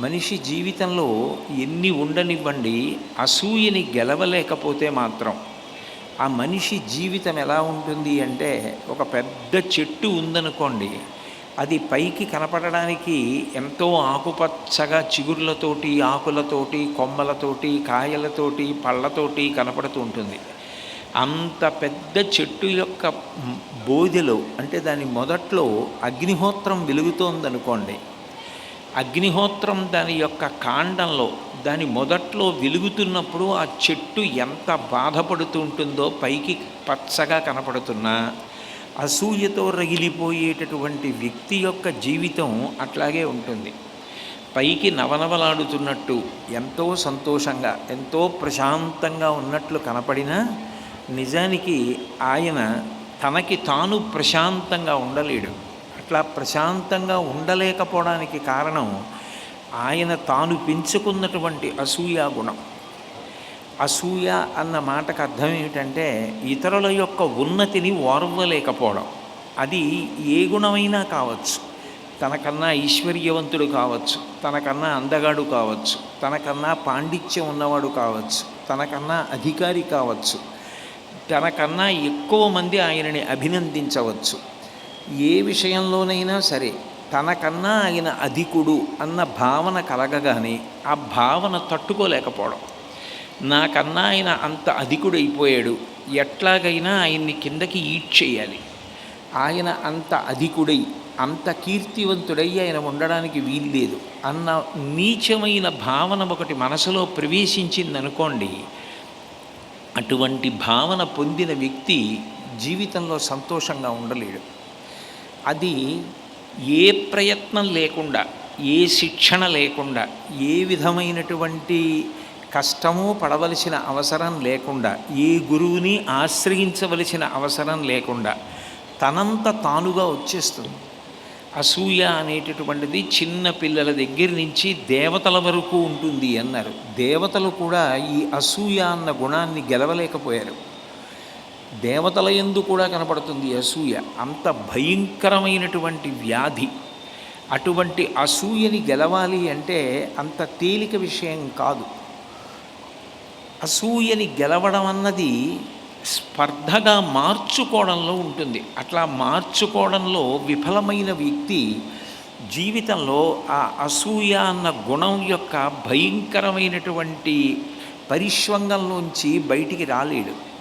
మనిషి జీవితంలో ఎన్ని ఉండనివ్వండి అసూయని గెలవలేకపోతే మాత్రం ఆ మనిషి జీవితం ఎలా ఉంటుంది అంటే ఒక పెద్ద చెట్టు ఉందనుకోండి అది పైకి కనపడడానికి ఎంతో ఆకుపచ్చగా చిగుర్లతోటి ఆకులతోటి కొమ్మలతోటి కాయలతోటి పళ్ళతోటి కనపడుతూ ఉంటుంది. అంత పెద్ద చెట్టు యొక్క బోధెలో అంటే దాని మొదట్లో అగ్నిహోత్రం వెలుగుతోందనుకోండి అగ్నిహోత్రం దాని యొక్క కాండంలో దాని మొదట్లో వెలుగుతున్నప్పుడు ఆ చెట్టు ఎంత బాధపడుతూ ఉంటుందో పైకి పచ్చగా కనపడుతున్నా. అసూయతో రగిలిపోయేటటువంటి వ్యక్తి యొక్క జీవితం అట్లాగే ఉంటుంది. పైకి నవనవలాడుతున్నట్టు ఎంతో సంతోషంగా ఎంతో ప్రశాంతంగా ఉన్నట్లు కనపడినా నిజానికి ఆయన తనకి తాను ప్రశాంతంగా ఉండలేడు. అట్లా ప్రశాంతంగా ఉండలేకపోవడానికి కారణం ఆయన తాను పెంచుకున్నటువంటి అసూయ గుణం. అసూయ అన్న మాటకు అర్థం ఏమిటంటే ఇతరుల యొక్క ఉన్నతిని ఓర్వలేకపోవడం అది ఏ గుణమైనా కావచ్చు. తనకన్నా ఐశ్వర్యవంతుడు కావచ్చు. తనకన్నా అందగాడు కావచ్చు. తనకన్నా పాండిత్యం ఉన్నవాడు కావచ్చు. తనకన్నా అధికారి కావచ్చు. తనకన్నా ఎక్కువ మంది ఆయనని అభినందించవచ్చు. ఏ విషయంలోనైనా సరే తనకన్నా ఆయన అధికుడు అన్న భావన కలగగానే ఆ భావన తట్టుకోలేకపోవడం. నాకన్నా ఆయన అంత అధికుడైపోయాడు. ఎట్లాగైనా ఆయన్ని కిందకి ఈడ్ చేయాలి. ఆయన అంత అధికుడై అంత కీర్తివంతుడై ఆయన ఉండడానికి వీల్లేదు అన్న నీచమైన భావన ఒకటి మనసులో ప్రవేశించిందనుకోండి అటువంటి భావన పొందిన వ్యక్తి జీవితంలో సంతోషంగా ఉండలేడు. అది ఏ ప్రయత్నం లేకుండా ఏ శిక్షణ లేకుండా ఏ విధమైనటువంటి కష్టము పడవలసిన అవసరం లేకుండా ఏ గురువుని ఆశ్రయించవలసిన అవసరం లేకుండా తనంత తానుగా వచ్చేస్తుంది. అసూయ అనేటటువంటిది చిన్న పిల్లల దగ్గర నుంచి దేవతల వరకు ఉంటుంది అన్నారు. దేవతలు కూడా ఈ అసూయ అన్న గుణాన్ని గెలవలేకపోయారు. దేవతల ఎందు కూడా కనపడుతుంది అసూయ. అంత భయంకరమైనటువంటి వ్యాధి. అటువంటి అసూయని గెలవాలి అంటే అంత తేలిక విషయం కాదు. అసూయని గెలవడం అన్నది స్పర్ధగా మార్చుకోవడంలో ఉంటుంది. అట్లా మార్చుకోవడంలో విఫలమైన వ్యక్తి జీవితంలో ఆ అసూయ అన్న గుణం యొక్క భయంకరమైనటువంటి పరిశ్వంగంలోంచి బయటికి రాలేడు.